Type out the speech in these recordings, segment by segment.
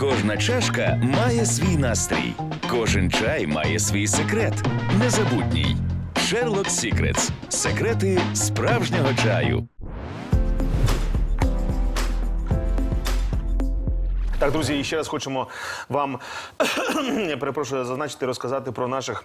Кожна чашка має свій настрій, кожен чай має свій секрет. Незабутній. Sherlock Secrets. Секрети справжнього чаю. Так, друзі, і ще раз хочемо вам перепрошую зазначити, розказати про наших.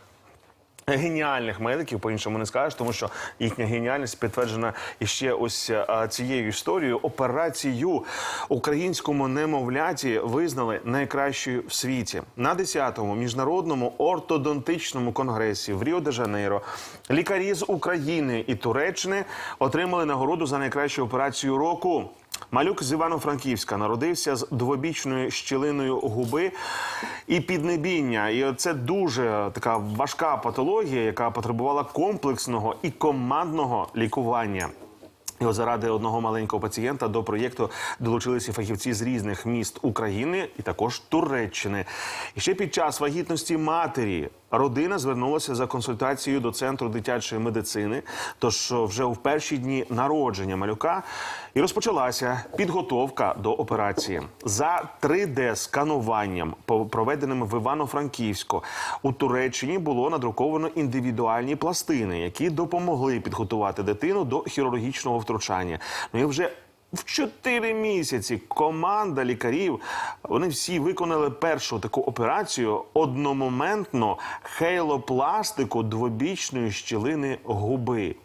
Геніальних медиків, по-іншому не скажеш, тому що їхня геніальність підтверджена іще ось цією історією. Операцію українському немовляті визнали найкращою в світі на 10-му міжнародному ортодонтичному конгресі в Ріо-де-Жанейро. Лікарі з України і Туреччини отримали нагороду за найкращу операцію року. Малюк з Івано-Франківська народився з двобічною щілиною губи і піднебіння. І це дуже така важка патологія, яка потребувала комплексного і командного лікування. І заради одного маленького пацієнта до проєкту долучилися фахівці з різних міст України і також Туреччини. І ще під час вагітності матері родина звернулася за консультацією до центру дитячої медицини. Тож вже в перші дні народження малюка і розпочалася підготовка до операції за 3D-скануванням, по- проведеним в Івано-Франківську. У Туреччині було надруковано індивідуальні пластини, які допомогли підготувати дитину до хірургічного втручання. Ну і вже в 4 місяці команда лікарів вони всі виконали першу таку операцію одномоментно хейлопластику двобічної щілини губи.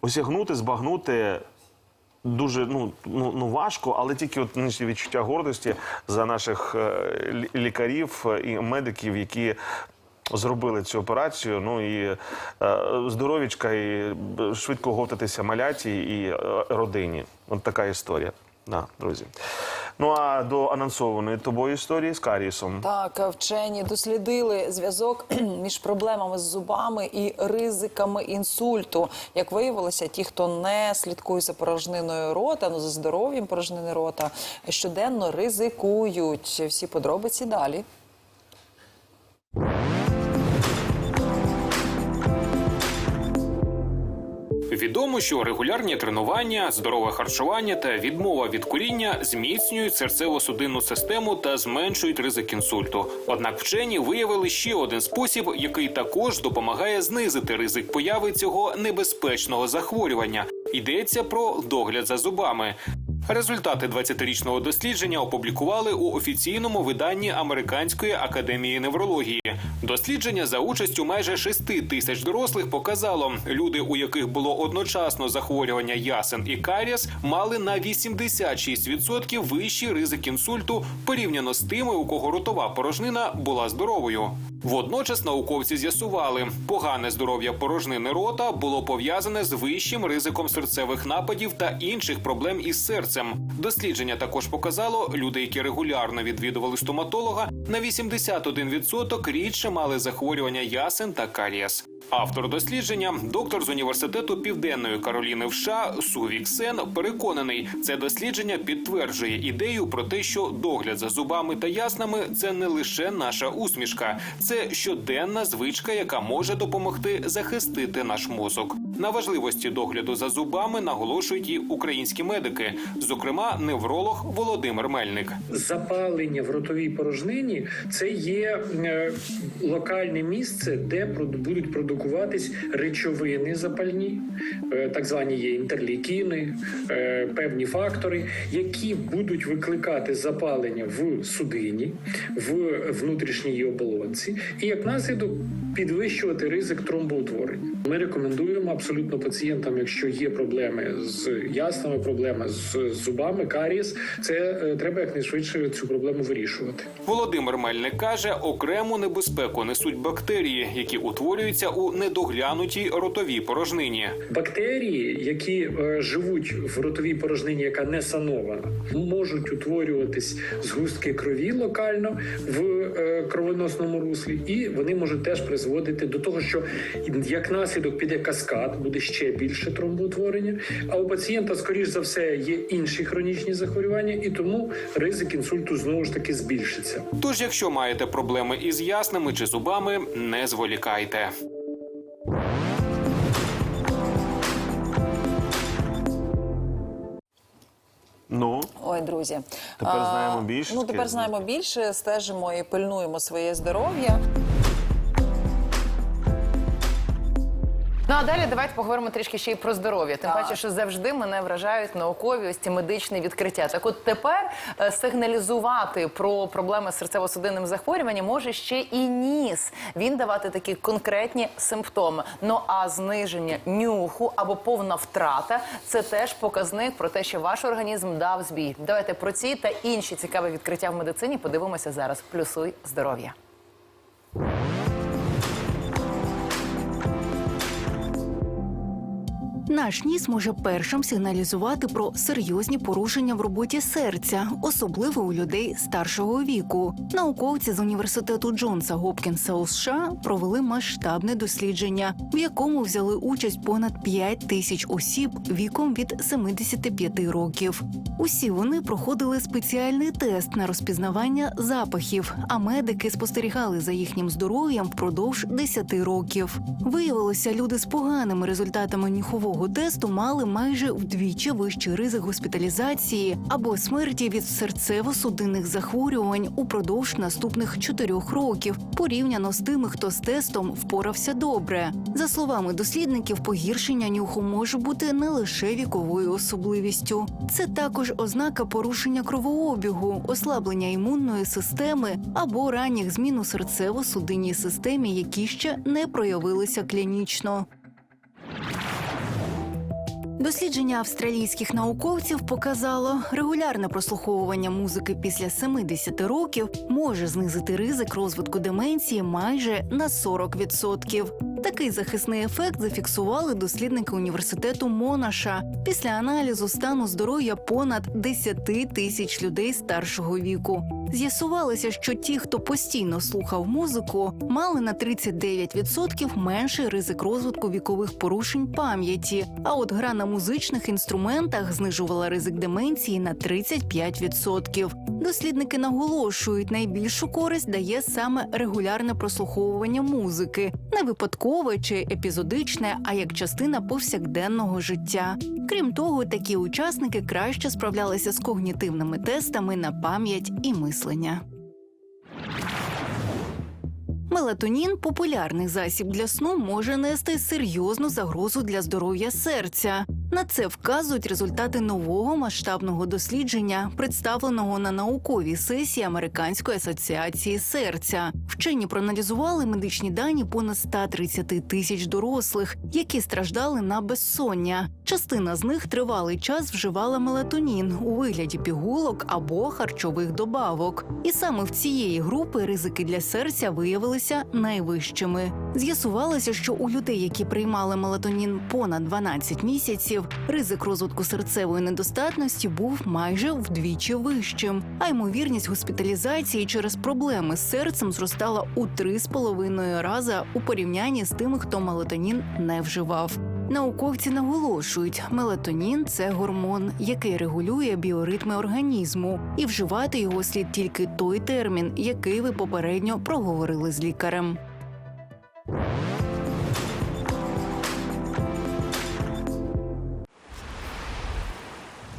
Осягнути, збагнути дуже ну, ну, ну важко, але тільки от відчуття гордості за наших е, лікарів е, і медиків, які зробили цю операцію. Ну і е, здоровічка, і е, швидко готитися маляті і е, родині. От така історія. Да, друзі. Ну а до анонсованої тобою історії з карієсом. Так, вчені дослідили зв'язок між проблемами з зубами і ризиками інсульту. Як виявилося, ті, хто не слідкує за порожниною рота, ну за здоров'ям порожнини рота, щоденно ризикують. Всі подробиці далі. Відомо, що регулярні тренування, здорове харчування та відмова від куріння зміцнюють серцево-судинну систему та зменшують ризик інсульту. Однак вчені виявили ще один спосіб, який також допомагає знизити ризик появи цього небезпечного захворювання. Йдеться про догляд за зубами. Результати 20-річного дослідження опублікували у офіційному виданні Американської академії неврології. Дослідження за участю майже 6 тисяч дорослих показало, люди, у яких було одночасно захворювання ясен і карієс, мали на 86% вищий ризик інсульту порівняно з тими, у кого ротова порожнина була здоровою. Водночас науковці з'ясували, погане здоров'я порожнини рота було пов'язане з вищим ризиком серцевих нападів та інших проблем із серцем. Дослідження також показало, люди, які регулярно відвідували стоматолога, на 81% рідше мали захворювання ясен та карієс. Автор дослідження, доктор з університету Південної Кароліни в США Сувік Сен, переконаний, це дослідження підтверджує ідею про те, що догляд за зубами та яснами це не лише наша усмішка, це щоденна звичка, яка може допомогти захистити наш мозок. На важливості догляду за зубами наголошують і українські медики, зокрема невролог Володимир Мельник. запалення в ротовій порожнині це є е, локальне місце, де будуть продукуватись речовини запальні, е, так звані є інтерлікіни, е, певні фактори, які будуть викликати запалення в судині, в внутрішній оболонці, і як наслідок підвищувати ризик тромбоутворення. Ми рекомендуємо абсолютно пацієнтам, якщо є проблеми з ясними, проблеми з зубами, карієс, це е, треба якнайшвидше цю проблему вирішувати. Володимир Мельник каже, окрему небезпеку несуть бактерії, які утворюються у недоглянутій ротовій порожнині. Бактерії, які е, живуть в ротовій порожнині, яка не санована, можуть утворюватись згустки крові локально в е, кровоносному руслі, і вони можуть теж призводити до того, що як наслідок піде каскад, буде ще більше тромбоутворення. А у пацієнта, скоріш за все, є інші хронічні захворювання, і тому ризик інсульту знову ж таки збільшиться. Тож, якщо маєте проблеми із ясними чи зубами, не зволікайте. Ну, Ой, друзі. Тепер А, знаємо більше, Ну тепер знаємо більше, стежимо і пильнуємо своє здоров'я. Ну а далі давайте поговоримо трішки ще й про здоров'я. Тим паче, що завжди мене вражають наукові ось ці медичні відкриття. Так, от тепер е, сигналізувати про проблеми з серцево-судинним захворюванням може ще і ніс. Він давати такі конкретні симптоми. Ну а зниження нюху або повна втрата це теж показник про те, що ваш організм дав збій. Давайте про ці та інші цікаві відкриття в медицині подивимося зараз. Плюсуй здоров'я. Наш ніс може першим сигналізувати про серйозні порушення в роботі серця, особливо у людей старшого віку. Науковці з університету Джонса Гопкінса у США провели масштабне дослідження, в якому взяли участь понад 5 тисяч осіб віком від 75 років. Усі вони проходили спеціальний тест на розпізнавання запахів, а медики спостерігали за їхнім здоров'ям впродовж 10 років. Виявилося, люди з поганими результатами нюхового тесту мали майже вдвічі вищий ризик госпіталізації або смерті від серцево-судинних захворювань упродовж наступних 4 років, порівняно з тими, хто з тестом впорався добре. За словами дослідників, погіршення нюху може бути не лише віковою особливістю, це також ознака порушення кровообігу, ослаблення імунної системи або ранніх змін у серцево-судинній системі, які ще не проявилися клінічно. Дослідження австралійських науковців показало, регулярне прослуховування музики після 70 років може знизити ризик розвитку деменції майже на 40%. Такий захисний ефект зафіксували дослідники університету Монаша після аналізу стану здоров'я понад 10 тисяч людей старшого віку. З'ясувалося, що ті, хто постійно слухав музику, мали на 39% менший ризик розвитку вікових порушень пам'яті. А от гра на музичних інструментах знижувала ризик деменції на 35%. Дослідники наголошують, найбільшу користь дає саме регулярне прослуховування музики, не випадкове чи епізодичне, а як частина повсякденного життя. Крім того, такі учасники краще справлялися з когнітивними тестами на пам'ять і мислення. Мелатонін популярний засіб для сну може нести серйозну загрозу для здоров'я серця. На це вказують результати нового масштабного дослідження, представленого на науковій сесії Американської асоціації серця. Вчені проаналізували медичні дані понад 130 тисяч дорослих, які страждали на безсоння. Частина з них тривалий час вживала мелатонін у вигляді пігулок або харчових добавок. І саме в цієї групи ризики для серця виявилися найвищими. З'ясувалося, що у людей, які приймали мелатонін понад 12 місяців, ризик розвитку серцевої недостатності був майже вдвічі вищим, а ймовірність госпіталізації через проблеми з серцем зростала у 3,5 рази у порівнянні з тими, хто мелатонін не вживав. Науковці наголошують, мелатонін це гормон, який регулює біоритми організму, і вживати його слід тільки той термін, який ви попередньо проговорили з лікарем.